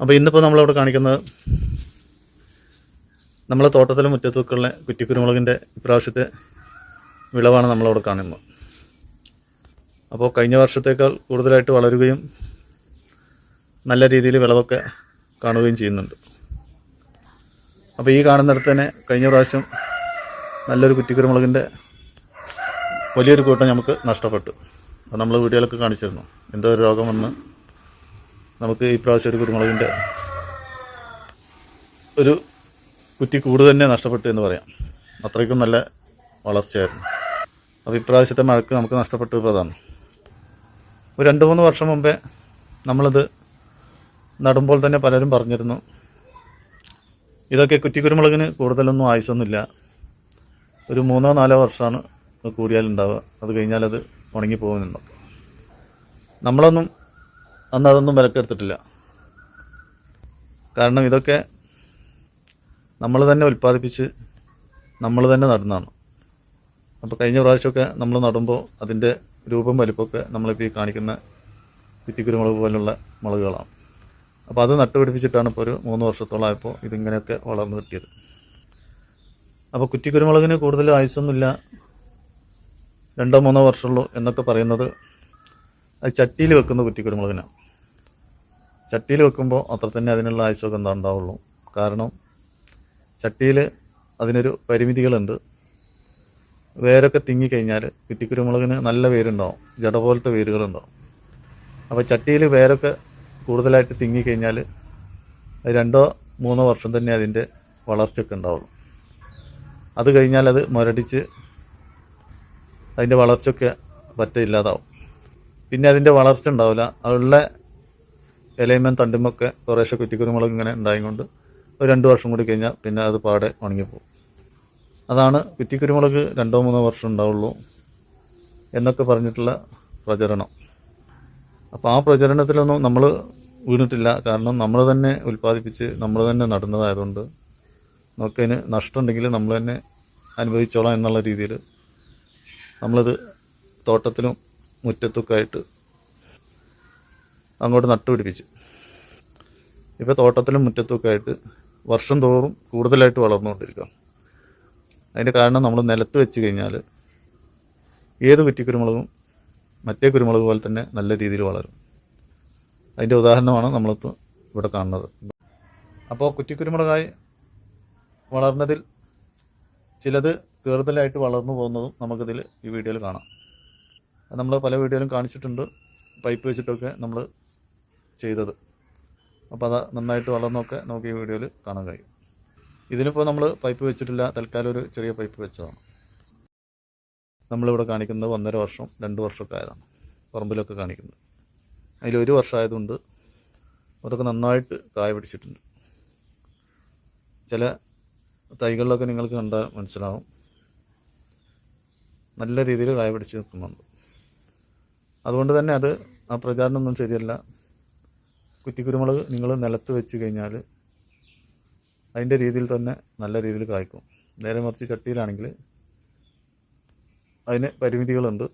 അപ്പോൾ ഇന്നിപ്പോൾ നമ്മളവിടെ കാണിക്കുന്നത് നമ്മളെ തോട്ടത്തിലെ മുറ്റത്തൊക്കെയുള്ള കുറ്റിക്കുരുമുളകിന്റെ ഇപ്രാവശ്യത്തെ വിളവാണ് നമ്മളവിടെ കാണുന്നത്. അപ്പോൾ കഴിഞ്ഞ വർഷത്തേക്കാൾ കൂടുതലായിട്ട് വളരുകയും നല്ല രീതിയിൽ വിളവൊക്കെ കാണുകയും ചെയ്യുന്നുണ്ട്. അപ്പോൾ ഈ കാണുന്നിടത്ത് തന്നെ കഴിഞ്ഞ പ്രാവശ്യം നല്ലൊരു കുറ്റിക്കുരുമുളകിന്റെ വലിയൊരു കൂട്ടം നമുക്ക് നഷ്ടപ്പെട്ടു. അത് നമ്മൾ വീഡിയോയിലൊക്കെ കാണിച്ചിരുന്നു. എന്തോ ഒരു രോഗം വന്ന് നമുക്ക് ഈ പ്രാവശ്യം ഒരു കുരുമുളകിന്റെ ഒരു കുറ്റി കൂട് തന്നെ നഷ്ടപ്പെട്ടു എന്ന് പറയാം. അത്രയ്ക്കും നല്ല വളർച്ചയായിരുന്നു. അപ്പോൾ ഇപ്രാവശ്യത്തെ മഴക്ക് നമുക്ക് നഷ്ടപ്പെട്ടു ഇപ്പോൾ അതാണ് ഒരു രണ്ട് മൂന്ന് വർഷം മുമ്പേ നമ്മളിത് നടുമ്പോൾ തന്നെ പലരും പറഞ്ഞിരുന്നു ഇതൊക്കെ കുറ്റിക്കുരുമുളകിന് കൂടുതലൊന്നും ആയുസൊന്നുമില്ല. ഒരു മൂന്നോ നാലോ വർഷമാണ് കൂടിയാലുണ്ടാവുക. അത് കഴിഞ്ഞാലത് ഉണങ്ങി പോകുന്നുണ്ടൊക്കെ നമ്മളൊന്നും അന്ന് അതൊന്നും വിലക്കെടുത്തിട്ടില്ല. കാരണം ഇതൊക്കെ നമ്മൾ തന്നെ ഉൽപ്പാദിപ്പിച്ച് നമ്മൾ തന്നെ നടുന്നതാണ്. അപ്പോൾ കഴിഞ്ഞ പ്രാവശ്യമൊക്കെ നമ്മൾ നടുമ്പോൾ അതിന്റെ രൂപം വലിപ്പമൊക്കെ നമ്മളിപ്പോൾ ഈ കാണിക്കുന്ന കുറ്റിക്കുരുമുളക് പോലുള്ള മുളകുകളാണ്. അപ്പോൾ അത് നട്ടുപിടിപ്പിച്ചിട്ടാണ് ഇപ്പോൾ ഒരു മൂന്ന് വർഷത്തോളം ആയപ്പോൾ ഇതിങ്ങനെയൊക്കെ വളർന്നു കിട്ടിയത്. അപ്പോൾ കുറ്റിക്കുരുമുളകിന് കൂടുതൽ ആയുസൊന്നുമില്ല. രണ്ടോ മൂന്നോ വർഷമുള്ളൂ എന്നൊക്കെ പറയുന്നത് അത് ചട്ടിയിൽ വെക്കുന്ന കുറ്റിക്കുരുമുളകിനാണ് ചട്ടിയിൽ വെക്കുമ്പോൾ അത്ര തന്നെ അതിനുള്ള ആവശ്യമൊക്കെ ഉണ്ടാവുള്ളൂ. കാരണം ചട്ടിയിൽ അതിനൊരു പരിമിതികളുണ്ട്. വേരൊക്കെ തിങ്ങിക്കഴിഞ്ഞാൽ കുറ്റിക്കുരുമുളകിന് നല്ല വേരുണ്ടാവും. ജട പോലത്തെ വേരുകളുണ്ടാവും. അപ്പോൾ ചട്ടിയിൽ വേരൊക്കെ കൂടുതലായിട്ട് തിങ്ങിക്കഴിഞ്ഞാൽ രണ്ടോ മൂന്നോ വർഷം തന്നെ അതിന്റെ വളർച്ചയൊക്കെ ഉണ്ടാവുള്ളൂ. അത് കഴിഞ്ഞാൽ അത് മുരടിച്ച് അതിന്റെ വളർച്ചയൊക്കെ പറ്റ ഇല്ലാതാവും. പിന്നെ അതിന്റെ വളർച്ച ഉണ്ടാവില്ല. അതുള്ള ഇലയുമ്പം തണ്ടുമൊക്കെ കുറേശ്ശെ കുറ്റിക്കുരുമുളക് ഇങ്ങനെ ഉണ്ടായതുകൊണ്ട് ഒരു രണ്ട് വർഷം കൂടി കഴിഞ്ഞാൽ പിന്നെ അത് പാടെ ഉണങ്ങിപ്പോവും. അതാണ് കുറ്റിക്കുരുമുളക് രണ്ടോ മൂന്നോ വർഷം ഉണ്ടാവുള്ളൂ എന്നൊക്കെ പറഞ്ഞിട്ടുള്ള പ്രചരണം. അപ്പോൾ ആ പ്രചരണത്തിലൊന്നും നമ്മൾ വീണിട്ടില്ല. കാരണം നമ്മൾ തന്നെ ഉൽപ്പാദിപ്പിച്ച് നമ്മൾ തന്നെ നടുന്നതായതുകൊണ്ട് നമുക്കതിന് നഷ്ടമുണ്ടെങ്കിൽ നമ്മൾ തന്നെ അനുഭവിച്ചോളാം എന്നുള്ള രീതിയിൽ നമ്മളത് തോട്ടത്തിലും മുറ്റത്തൊക്കെ ആയിട്ട് അങ്ങോട്ട് നട്ടുപിടിപ്പിച്ചു. ഇപ്പോൾ തോട്ടത്തിലും മുറ്റത്തുമൊക്കെ ആയിട്ട് വർഷം തോറും കൂടുതലായിട്ട് വളർന്നുകൊണ്ടിരിക്കാം അതിന്റെ കാരണം നമ്മൾ നിലത്ത് വെച്ച് കഴിഞ്ഞാൽ ഏത് കുറ്റിക്കുരുമുളകും മറ്റേ കുരുമുളക് പോലെ തന്നെ നല്ല രീതിയിൽ വളരും. അതിന്റെ ഉദാഹരണമാണ് നമ്മളിപ്പോൾ ഇവിടെ കാണുന്നത്. അപ്പോൾ കുറ്റിക്കുരുമുളകായി വളർന്നതിൽ ചിലത് കൂടുതലായിട്ട് വളർന്നു പോകുന്നതും നമുക്കിതിൽ ഈ വീഡിയോയിൽ കാണാം. നമ്മൾ പല വീഡിയോയിലും കാണിച്ചിട്ടുണ്ട്. പൈപ്പ് വെച്ചിട്ടൊക്കെ നമ്മൾ ചെയ്തത്. അപ്പോൾ അത് നന്നായിട്ട് വളർന്നൊക്കെ നമുക്ക് ഈ വീഡിയോയിൽ കാണാൻ കഴിയും. ഇതിനിപ്പോൾ നമ്മൾ പൈപ്പ് വെച്ചിട്ടില്ല. തൽക്കാലം ഒരു ചെറിയ പൈപ്പ് വെച്ചതാണ്. നമ്മളിവിടെ കാണിക്കുന്നത് ഒന്നര വർഷം രണ്ട് വർഷമൊക്കെ ആയതാണ് പറമ്പിലൊക്കെ കാണിക്കുന്നത്. അതിൽ ഒരു വർഷമായതുകൊണ്ട് അതൊക്കെ നന്നായിട്ട് കായ പിടിച്ചിട്ടുണ്ട്. ചില തൈകളിലൊക്കെ നിങ്ങൾക്ക് കണ്ടാൽ മനസ്സിലാവും. നല്ല രീതിയിൽ കായ പിടിച്ച് നിൽക്കുന്നുണ്ട്. അതുകൊണ്ട് തന്നെ അത് ആ പ്രചാരണമൊന്നും ശരിയല്ല. കുറ്റിക്കുരുമുളക് നിങ്ങൾ നിലത്ത് വെച്ച് കഴിഞ്ഞാൽ അതിന്റെ രീതിയിൽ തന്നെ നല്ല രീതിയിൽ കായ്ക്കും. നേരെ മറിച്ച് ചട്ടിയിലാണെങ്കിൽ അതിന് പരിമിതികളുണ്ട്.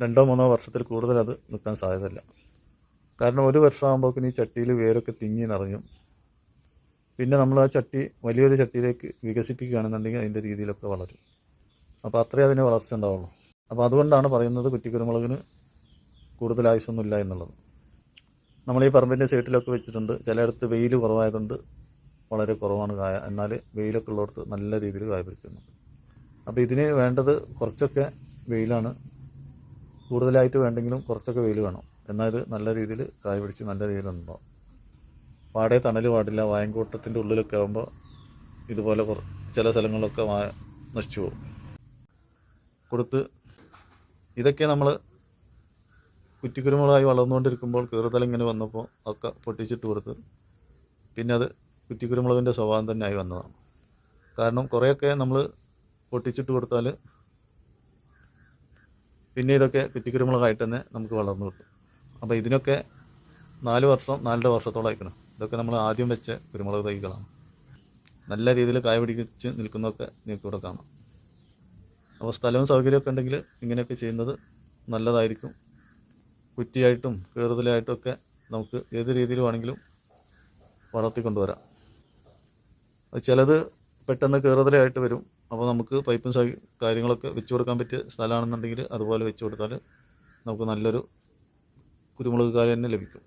രണ്ടോ മൂന്നോ വർഷത്തിൽ കൂടുതൽ അത് നിൽക്കാൻ സാധ്യതയില്ല. കാരണം ഒരു വർഷമാകുമ്പോഴേക്കും ഈ ചട്ടിയിൽ വേരൊക്കെ തിങ്ങി നിറഞ്ഞും പിന്നെ നമ്മൾ ആ ചട്ടി വലിയൊരു ചട്ടിയിലേക്ക് വികസിപ്പിക്കുകയാണെന്നുണ്ടെങ്കിൽ അതിന്റെ രീതിയിലൊക്കെ വളരും. അപ്പോൾ അത്രേ അതിന് വളർച്ച ഉണ്ടാവുള്ളൂ. അപ്പോൾ അതുകൊണ്ടാണ് പറയുന്നത് കുറ്റിക്കുരുമുളകിന് കൂടുതൽ ആവശ്യമൊന്നുമില്ല എന്നുള്ളത്. നമ്മൾ ഈ പറമ്പിന്റെ സൈഡിലൊക്കെ വെച്ചിട്ടുണ്ട്. ചിലയിടത്ത് വെയിൽ കുറവായതുകൊണ്ട് വളരെ കുറവാണ് കായ. എന്നാൽ വെയിലൊക്കെ ഉള്ളിടത്ത് നല്ല രീതിയിൽ കായ പിടിക്കുന്നുണ്ട്. അപ്പോൾ ഇതിന് വേണ്ടത് കുറച്ചൊക്കെ വെയിലാണ്. കൂടുതലായിട്ട് വേണ്ടെങ്കിലും കുറച്ചൊക്കെ വെയിൽ വേണം. എന്നാൽ നല്ല രീതിയിൽ കായ പിടിച്ച് നല്ല രീതിയിലുണ്ടാവും പാടെ തണൽ പാടില്ല. വായങ്കൂട്ടത്തിന്റെ ഉള്ളിലൊക്കെ ആകുമ്പോൾ ഇതുപോലെ ചില സ്ഥലങ്ങളിലൊക്കെ നശിച്ചു പോകും. കൊടുത്ത് ഇതൊക്കെ നമ്മൾ കുറ്റിക്കുരുമുളകായി വളർന്നുകൊണ്ടിരിക്കുമ്പോൾ കീറുതല ഇങ്ങനെ വന്നപ്പോൾ ഒക്കെ പൊട്ടിച്ചിട്ട് കൊടുത്ത് പിന്നെ അത് കുറ്റിക്കുരുമുളകിന്റെ സ്വഭാവം തന്നെ ആയി വന്നതാണ്. കാരണം കുറേയൊക്കെ നമ്മൾ പൊട്ടിച്ചിട്ട് കൊടുത്താൽ പിന്നെ ഇതൊക്കെ കുറ്റിക്കുരുമുളകായിട്ട് തന്നെ നമുക്ക് വളർന്നു കിട്ടും. അപ്പോൾ ഇതിനൊക്കെ നാല് വർഷം നാലര വർഷത്തോളം അയക്കണം ഇതൊക്കെ നമ്മൾ ആദ്യം വെച്ച കുരുമുളക് തൈകളാണ്. നല്ല രീതിയിൽ കായ പിടിച്ച് നിൽക്കുന്നതൊക്കെ നിങ്ങൾക്ക് ഇവിടെ കാണാം. അപ്പോൾ സ്ഥലവും സൗകര്യമൊക്കെ ഉണ്ടെങ്കിൽ ഇങ്ങനെയൊക്കെ ചെയ്യുന്നത് നല്ലതായിരിക്കും. കുറ്റിയായിട്ടും കീറുതലായിട്ടും ഒക്കെ നമുക്ക് ഏത് രീതിയിൽ വേണമെങ്കിലും വളർത്തിക്കൊണ്ടുവരാം. ചിലത് പെട്ടെന്ന് കയറുതലായിട്ട് വരും. അപ്പോൾ നമുക്ക് പൈപ്പും കാര്യങ്ങളൊക്കെ വെച്ച് കൊടുക്കാൻ പറ്റിയ സ്ഥലമാണെന്നുണ്ടെങ്കിൽ അതുപോലെ വെച്ച് കൊടുത്താൽ നമുക്ക് നല്ലൊരു കുരുമുളക് കാര്യം തന്നെ ലഭിക്കും.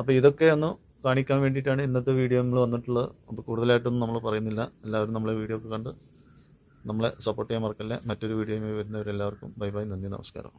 അപ്പോൾ ഇതൊക്കെ ഒന്ന് കാണിക്കാൻ വേണ്ടിയിട്ടാണ് ഇന്നത്തെ വീഡിയോ നമ്മൾ വന്നിട്ടുള്ളത്. അപ്പോൾ കൂടുതലായിട്ടൊന്നും നമ്മൾ പറയുന്നില്ല. എല്ലാവരും നമ്മളെ വീഡിയോ ഒക്കെ കണ്ട് നമ്മളെ സപ്പോർട്ട് ചെയ്യാൻ മറക്കല്ലേ. മറ്റൊരു വീഡിയോയുമായി വരുന്നവരെല്ലാവർക്കും ബൈ ബൈ. നന്ദി നമസ്കാരം.